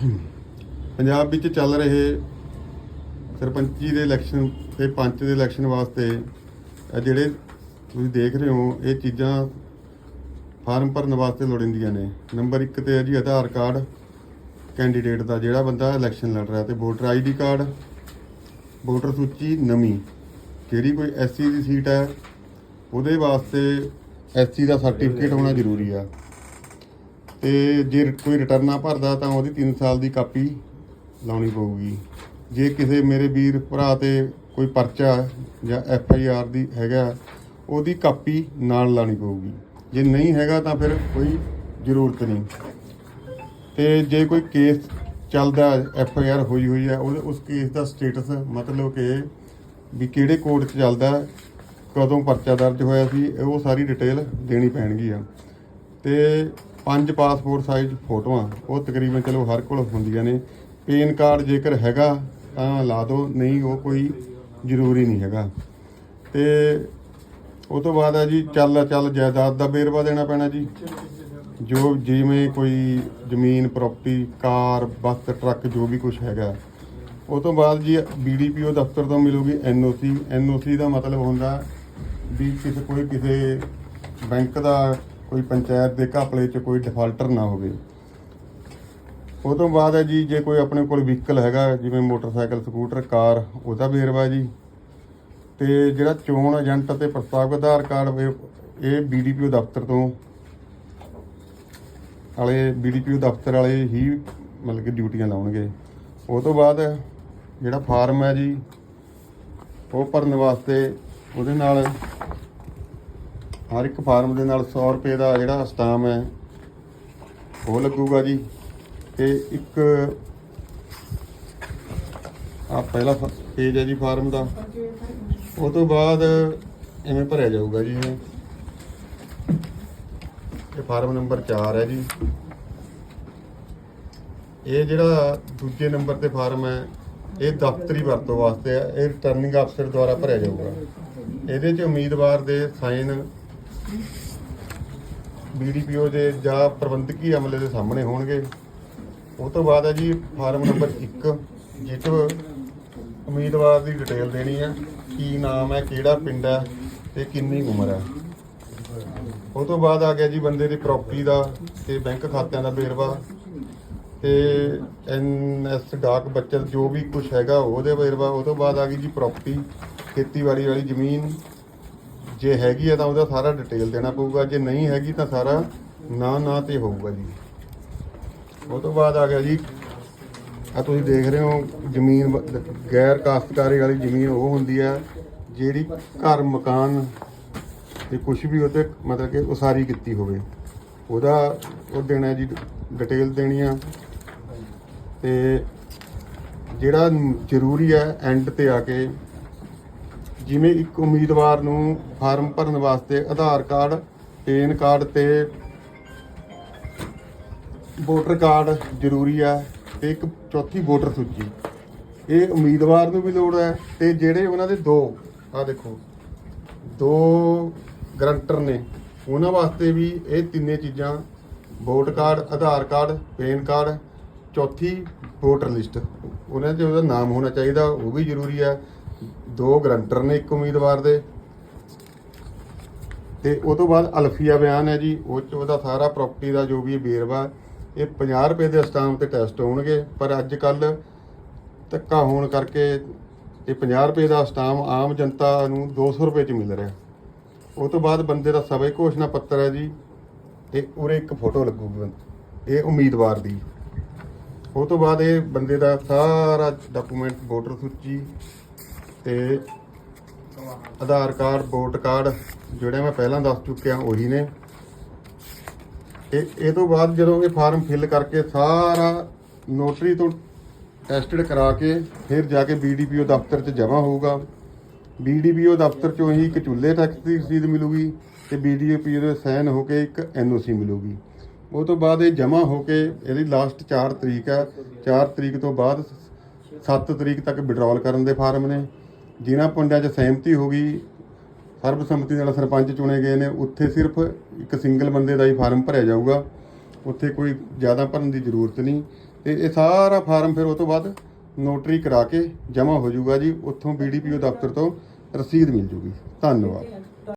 ਪੰਜਾਬ ਵਿੱਚ ਚੱਲ ਰਹੇ ਸਰਪੰਚੀ ਦੇ ਇਲੈਕਸ਼ਨ ਤੇ ਪੰਚ ਦੇ ਇਲੈਕਸ਼ਨ ਵਾਸਤੇ ਜਿਹੜੇ ਤੁਸੀਂ ਦੇਖ ਰਹੇ ਹੋ, ਇਹ ਚੀਜ਼ਾਂ ਫਾਰਮ ਭਰਨ ਵਾਸਤੇ ਲੋੜੀਂਦੀਆਂ ਨੇ। ਨੰਬਰ 1 ਤੇ ਹੈ ਜੀ ਆਧਾਰ ਕਾਰਡ, ਕੈਂਡੀਡੇਟ ਦਾ ਜਿਹੜਾ ਬੰਦਾ ਇਲੈਕਸ਼ਨ ਲੜ ਰਿਹਾ ਤੇ ਵੋਟਰ ਆਈਡੀ ਕਾਰਡ, ਵੋਟਰ ਸੂਚੀ ਨਵੀਂ, ਜਿਹੜੀ ਕੋਈ ਐਸਸੀ ਦੀ ਸੀਟ ਹੈ, ਉਹਦੇ ਵਾਸਤੇ ਐਸਸੀ ਦਾ ਸਰਟੀਫਿਕੇਟ ਹੋਣਾ ਜ਼ਰੂਰੀ ਆ। ਤੇ ਜੇ ਕੋਈ ਰਿਟਰਨਾ ਭਰਦਾ ਤਾਂ ਉਹਦੀ 3 ਸਾਲ ਦੀ ਕਾਪੀ ਲਾਉਣੀ ਪਊਗੀ। ਜੇ ਕਿਸੇ ਮੇਰੇ ਵੀਰ ਭਰਾ ਤੇ ਕੋਈ ਪਰਚਾ ਜਾਂ ਐਫ ਆਈ ਆਰ ਦੀ ਹੈਗਾ, ਉਹਦੀ ਕਾਪੀ ਨਾਲ ਲਾਣੀ ਪਊਗੀ। ਜੇ ਨਹੀਂ ਹੈਗਾ ਤਾਂ ਫਿਰ ਕੋਈ ਜ਼ਰੂਰਤ ਨਹੀਂ। ਤੇ ਜੇ ਕੋਈ ਕੇਸ ਚੱਲਦਾ ਐਫ ਆਈ ਆਰ ਹੋਈ ਹੋਈ ਹੈ ਉਹਦੇ ਉਸ ਕੇਸ ਦਾ ਸਟੇਟਸ ਮਤਲਬ ਕਿ ਵੀ ਕਿਹੜੇ ਕੋਰਟ 'ਚ ਚੱਲਦਾ, ਕਦੋਂ ਪਰਚਾ ਦਰਜ ਹੋਇਆ ਸੀ, ਉਹ ਸਾਰੀ ਡਿਟੇਲ ਦੇਣੀ ਪੈਣਗੀ ਆ। ਤੇ ਪੰਜ ਪਾਸਪੋਰਟ ਸਾਈਜ਼ ਫੋਟੋਆਂ, ਉਹ ਤਕਰੀਬਨ ਚਲੋ ਹਰ ਕੋਲ ਹੁੰਦੀਆਂ ਨੇ। ਪੇਨ ਕਾਰਡ ਜੇਕਰ ਹੈਗਾ, ਤਾਂ ਲਾ ਦਿਓ, ਨਹੀਂ ਉਹ ਕੋਈ ਜ਼ਰੂਰੀ ਨਹੀਂ ਹੈਗਾ। ਤੇ ਉਹ ਤੋਂ ਬਾਅਦ ਹੈ ਜੀ, ਚੱਲ ਚੱਲ ਜਾਇਦਾਦ ਦਾ ਵੇਰਵਾ ਦੇਣਾ ਪੈਣਾ ਜੀ। ਜੋ ਜਿਵੇਂ ਕੋਈ ਜ਼ਮੀਨ ਪ੍ਰਾਪਰਟੀ ਕਾਰ, ਬੱਸ, ਟਰੱਕ, ਜੋ ਵੀ ਕੁਝ ਹੈਗਾ। ਉਹ ਤੋਂ ਬਾਅਦ ਜੀ ਬੀਡੀਪੀਓ ਦਫ਼ਤਰ ਤੋਂ ਮਿਲੂਗੀ ਐਨਓਸੀ ਐਨਓਸੀ ਦਾ ਮਤਲਬ ਹੁੰਦਾ ਵੀ ਕਿਸੇ ਕੋਈ ਕਿਸੇ ਬੈਂਕ ਦਾ ਕੋਈ ਪੰਚਾਇਤ ਦੇ ਘਪਲੇ 'ਚ ਕੋਈ ਡਿਫਾਲਟਰ ਨਾ ਹੋਵੇ। ਉਹ ਤੋਂ ਬਾਅਦ ਹੈ ਜੀ, ਜੇ ਕੋਈ ਆਪਣੇ ਕੋਲ ਵਹੀਕਲ ਹੈਗਾ, ਜਿਵੇਂ ਮੋਟਰਸਾਈਕਲ, ਸਕੂਟਰ, ਕਾਰ, ਉਹਦਾ ਵੇਰਵਾ ਜੀ। ਤੇ ਜਿਹੜਾ ਚੋਣ ਏਜੰਟ ਅਤੇ ਪ੍ਰਸਤਾਵਕ ਆਧਾਰ ਕਾਰਡ ਵੇ- ਇਹ ਬੀਡੀਪੀਓ ਦਫ਼ਤਰ ਤੋਂ, ਵਾਲੇ ਬੀਡੀਪੀਓ ਦਫ਼ਤਰ ਵਾਲੇ ਹੀ ਮਤਲਬ ਕਿ ਡਿਊਟੀਆਂ ਲਾਉਣਗੇ। ਉਹ ਤੋਂ ਬਾਅਦ ਜਿਹੜਾ ਫਾਰਮ ਹੈ ਜੀ, ਉਹ ਭਰਨ ਵਾਸਤੇ ਉਹਦੇ ਨਾਲ ਹਰ ਇੱਕ ਫਾਰਮ ਦੇ ਨਾਲ 100 ਰੁਪਏ ਦਾ ਜਿਹੜਾ ਸਟਾਮ ਹੈ, ਉਹ ਲੱਗੂਗਾ ਜੀ। ਤੇ ਇੱਕ ਆ ਪਹਿਲਾ ਪੇਜ ਹੈ ਜੀ ਫਾਰਮ ਦਾ। ਉਹ ਤੋਂ ਬਾਅਦ ਐਵੇਂ ਭਰਿਆ ਜਾਊਗਾ ਜੀ ਇਹ। ਇਹ ਫਾਰਮ ਨੰਬਰ 4 ਹੈ ਜੀ। ਇਹ ਜਿਹੜਾ ਦੂਜੇ ਨੰਬਰ ਤੇ ਫਾਰਮ ਹੈ, ਇਹ ਦਫ਼ਤਰੀ ਵਰਤੋਂ ਵਾਸਤੇ ਹੈ। ਇਹ ਰਿਟਰਨਿੰਗ ਅਫਸਰ ਦੁਆਰਾ ਭਰਿਆ ਜਾਊਗਾ। ਇਹਦੇ 'ਚ ਉਮੀਦਵਾਰ ਦੇ ਸਾਈਨ ਬੀਡੀਪੀਓ ਦੇ ਜਾਂ ਪ੍ਰਬੰਧਕੀ ਅਮਲੇ ਦੇ ਸਾਹਮਣੇ ਹੋਣਗੇ। ਉਹ ਤੋਂ ਬਾਅਦ ਹੈ ਜੀ ਫਾਰਮ ਨੰਬਰ 1 ਜਿਹ ਉਮੀਦਵਾਰ ਦੀ ਡਿਟੇਲ ਦੇਣੀ ਹੈ। ਕੀ ਨਾਮ ਹੈ, ਕਿਹੜਾ ਪਿੰਡ ਹੈ ਤੇ ਕਿੰਨੀ ਉਮਰ ਹੈ। ਉਹ ਤੋਂ ਬਾਅਦ ਆ ਗਿਆ ਜੀ ਬੰਦੇ ਦੀ ਪ੍ਰਾਪਰਟੀ ਦਾ ਤੇ ਬੈਂਕ ਖਾਤਿਆਂ ਦਾ ਵੇਰਵਾ ਤੇ ਐਨਐਸ ਡਾਕ ਬੱਚਤ ਜੋ ਵੀ ਕੁਝ ਹੈਗਾ ਉਹਦੇ ਵੇਰਵਾ। ਉਹ ਤੋਂ ਬਾਅਦ ਆ ਗਈ ਜੀ ਪ੍ਰਾਪਰਟੀ ਖੇਤੀਬਾੜੀ ਵਾਲੀ ਜ਼ਮੀਨ ਜੇ ਹੈਗੀ ਹੈ ਤਾਂ ਉਹਦਾ ਸਾਰਾ ਡਿਟੇਲ ਦੇਣਾ ਪਊਗਾ, ਜੇ ਨਹੀਂ ਹੈਗੀ ਤਾਂ ਸਾਰਾ ਨਾਂ ਨਾਂ ਤੇ ਹੋਊਗਾ ਜੀ। ਉਹ ਤੋਂ ਬਾਅਦ ਆ ਗਿਆ ਜੀ ਆ ਤੁਸੀਂ ਦੇਖ ਰਹੇ ਹੋ ਜ਼ਮੀਨ ਗੈਰ ਕਾਸ਼ਤਕਾਰੀ ਵਾਲੀ ਜ਼ਮੀਨ ਉਹ ਹੁੰਦੀ ਹੈ ਜਿਹੜੀ ਘਰ, ਮਕਾਨ ਤੇ ਕੁਝ ਵੀ ਉਹਤੇ ਮਤਲਬ ਕਿ ਉਸਾਰੀ ਕੀਤੀ ਹੋਵੇ। ਉਹਦਾ ਉਹ ਦੇਣਾ ਜੀ ਡਿਟੇਲ ਦੇਣੀ ਆ। ਤੇ ਜਿਹੜਾ ਜ਼ਰੂਰੀ ਹੈ ਐਂਡ ਤੇ ਆ ਕੇ ਜਿਵੇਂ ਇੱਕ ਉਮੀਦਵਾਰ ਨੂੰ ਫਾਰਮ ਭਰਨ ਵਾਸਤੇ ਆਧਾਰ ਕਾਰਡ, ਪੈਨ ਕਾਰਡ ਤੇ ਵੋਟਰ ਕਾਰਡ ਜ਼ਰੂਰੀ ਆ ਤੇ ਇੱਕ ਚੌਥੀ ਵੋਟਰ ਸੂਚੀ। ਇਹ ਉਮੀਦਵਾਰ ਨੂੰ ਵੀ ਲੋੜ ਹੈ ਤੇ ਜਿਹੜੇ ਉਹਨਾਂ ਦੇ ਦੋ ਆ ਦੇਖੋ, ਦੋ ਗਰੰਟਰ ਨੇ, ਉਹਨਾਂ ਵਾਸਤੇ ਵੀ ਇਹ ਤਿੰਨੇ ਚੀਜ਼ਾਂ, vote card, Aadhaar card, PAN card, ਚੌਥੀ ਵੋਟਰ ਲਿਸਟ। ਉਹਨਾਂ 'ਚ ਉਹਦਾ ਨਾਮ ਹੋਣਾ ਚਾਹੀਦਾ, ਉਹ ਵੀ ਜ਼ਰੂਰੀ ਹੈ ਦੋ ਗਰੰਟਰ ਨੇ ਇੱਕ ਉਮੀਦਵਾਰ ਦੇ। ਤੇ ਉਹ ਤੋਂ ਬਾਅਦ ਅਲਫੀਆ ਬਿਆਨ ਹੈ ਜੀ। ਉਹ 'ਚ ਉਹਦਾ ਸਾਰਾ ਪ੍ਰਾਪਰਟੀ ਦਾ ਜੋ ਵੀ ਵੇਰਵਾ, ਇਹ 50 ਰੁਪਏ ਦੇ ਸਟਾਂਪ ਤੇ ਟੈਸਟ ਹੋਣਗੇ। ਪਰ ਅੱਜ ਕੱਲ ਧੱਕਾ ਹੋਣ ਕਰਕੇ ਇਹ 50 ਰੁਪਏ ਦਾ ਸਟਾਂਪ ਆਮ ਜਨਤਾ ਨੂੰ 200 ਰੁਪਏ 'ਚ ਮਿਲ ਰਿਹਾ। ਉਹ ਤੋਂ ਬਾਅਦ ਬੰਦੇ ਦਾ ਸਵੈ ਘੋਸ਼ਣਾ ਪੱਤਰ ਹੈ ਜੀ। ਤੇ ਉਰੇ ਇੱਕ ਫੋਟੋ ਲੱਗੂਗੀ ਇਹ ਉਮੀਦਵਾਰ ਦੀ। ਉਹ ਤੋਂ ਬਾਅਦ ਇਹ ਬੰਦੇ ਦਾ ਸਾਰਾ ਡਾਕੂਮੈਂਟ ਵੋਟਰ ਸੂਚੀ ਤੇ ਆਧਾਰ ਕਾਰਡ, ਵੋਟ ਕਾਰਡ ਜਿਹੜੇ ਮੈਂ ਪਹਿਲਾਂ ਦੱਸ ਚੁੱਕਿਆ ਉਹੀ ਨੇ। ਇਹ ਇਹ ਤੋਂ ਬਾਅਦ ਜਦੋਂ ਇਹ ਫਾਰਮ ਫਿਲ ਕਰਕੇ ਸਾਰਾ ਨੋਟਰੀ ਤੋਂ ਟੈਸਟਡ ਕਰਾ ਕੇ ਫਿਰ ਜਾ ਕੇ ਬੀਡੀਪੀਓ ਦਫ਼ਤਰ 'ਚ ਜਮ੍ਹਾਂ ਹੋਊਗਾ। ਬੀਡੀਪੀਓ ਦਫ਼ਤਰ 'ਚੋਂ ਹੀ ਇੱਕ ਚੁੱਲ੍ਹੇ ਟੈਕਸ ਦੀ ਰਸੀਦ ਮਿਲੂਗੀ ਤੇ ਬੀਡੀਪੀਓ ਦੇ ਸਾਈਨ ਹੋ ਕੇ ਇੱਕ ਐਨਓਸੀ ਮਿਲੂਗੀ। ਉਹ ਤੋਂ ਬਾਅਦ ਇਹ ਜਮ੍ਹਾਂ ਹੋ ਕੇ ਇਹਦੀ ਲਾਸਟ 4 ਤਰੀਕ ਹੈ 4 ਤਰੀਕ ਤੋਂ ਬਾਅਦ 7 ਤਰੀਕ ਤੱਕ ਵਿਡਰਾਲ ਕਰਨ ਦੇ ਫਾਰਮ ਨੇ। ਜਿਨ੍ਹਾਂ ਪਿੰਡਾਂ 'ਚ ਸਹਿਮਤੀ ਹੋ ਗਈ ਸਰਬਸੰਮਤੀ ਨਾਲ ਸਰਪੰਚ ਚੁਣੇ ਗਏ ਨੇ, ਉੱਥੇ ਸਿਰਫ ਇੱਕ ਸਿੰਗਲ ਬੰਦੇ ਦਾ ਹੀ ਫਾਰਮ ਭਰਿਆ ਜਾਊਗਾ। ਉੱਥੇ ਕੋਈ ਜ਼ਿਆਦਾ ਭਰਨ ਦੀ ਜ਼ਰੂਰਤ ਨਹੀਂ। ਤੇ ਇਹ ਸਾਰਾ ਫਾਰਮ ਫਿਰ ਉਹ ਤੋਂ ਬਾਅਦ ਨੋਟਰੀ ਕਰਾ ਕੇ ਜਮ੍ਹਾਂ ਹੋ ਜਾਊਗਾ ਜੀ। ਉੱਥੋਂ ਬੀਡੀਪੀਓ ਦਫ਼ਤਰ ਤੋਂ ਰਸੀਦ ਮਿਲ ਜੂਗੀ। ਧੰਨਵਾਦ।